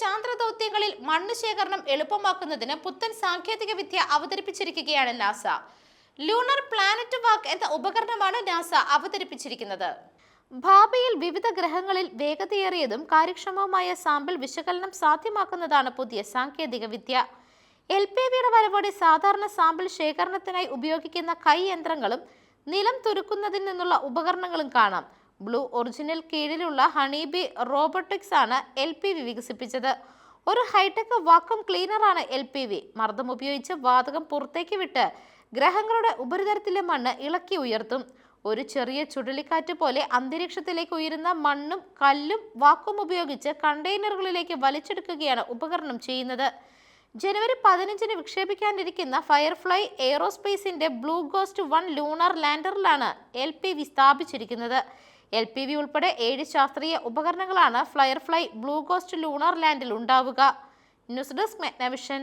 ചാന്ദ്ര ദൗത്യങ്ങളിൽ മണ്ണ് ശേഖരണം എളുപ്പമാക്കുന്നതിന് പുത്തൻ സാങ്കേതിക വിദ്യ അവതരിപ്പിച്ചിരിക്കുകയാണ് നാസ. ലൂണർ പ്ലാനറ്റ് വാക്ക് എന്ന ഉപകരണമാണ് നാസ അവതരിപ്പിച്ചിരിക്കുന്നത്. ഭാവിയിൽ വിവിധ ഗ്രഹങ്ങളിൽ വേഗതയേറിയതും കാര്യക്ഷമവുമായ സാമ്പിൾ വിശകലനം സാധ്യമാക്കുന്നതാണ് പുതിയ സാങ്കേതിക വിദ്യ. എൽ പി വിയുടെ വരവോടെ സാധാരണ സാമ്പിൾ ശേഖരണത്തിനായി ഉപയോഗിക്കുന്ന കൈ യന്ത്രങ്ങളും നിലം തുരുക്കുന്നതിൽ നിന്നുള്ള ഉപകരണങ്ങളും കാണാം. ബ്ലൂ ഒറിജിനൽ കീഴിലുള്ള ഹണീബി റോബോട്ടിക്സ് ആണ് എൽ പി വി വികസിപ്പിച്ചത്. ഒരു ഹൈടെക് വാക്വം ക്ലീനറാണ് എൽ പി വി മർദ്ദം ഉപയോഗിച്ച് വാതകം പുറത്തേക്ക് വിട്ട് ഗ്രഹങ്ങളുടെ ഉപരിതലത്തിലെ മണ്ണ് ഇളക്കി ഉയർത്തും. ഒരു ചെറിയ ചുഴലിക്കാറ്റ് പോലെ അന്തരീക്ഷത്തിലേക്ക് ഉയരുന്ന മണ്ണും കല്ലും വാക്കും ഉപയോഗിച്ച് കണ്ടെയ്നറുകളിലേക്ക് വലിച്ചെടുക്കുകയാണ് ഉപകരണം ചെയ്യുന്നത്. ജനുവരി പതിനഞ്ചിന് വിക്ഷേപിക്കാനിരിക്കുന്ന ഫയർഫ്ലൈ എയ്റോസ്പേസിന്റെ ബ്ലൂ ഗോസ്റ്റ് വൺ ലൂണർ ലാൻഡറിലാണ് എൽ പി വി സ്ഥാപിച്ചിരിക്കുന്നത്. എൽ പി വി ഉൾപ്പെടെ ഏഴ് ശാസ്ത്രീയ ഉപകരണങ്ങളാണ് ഫയർഫ്ലൈ ബ്ലൂ കോസ്റ്റ് ലൂണർ ലാൻഡിൽ ഉണ്ടാവുക. News desk മെഗ്നവിഷൻ.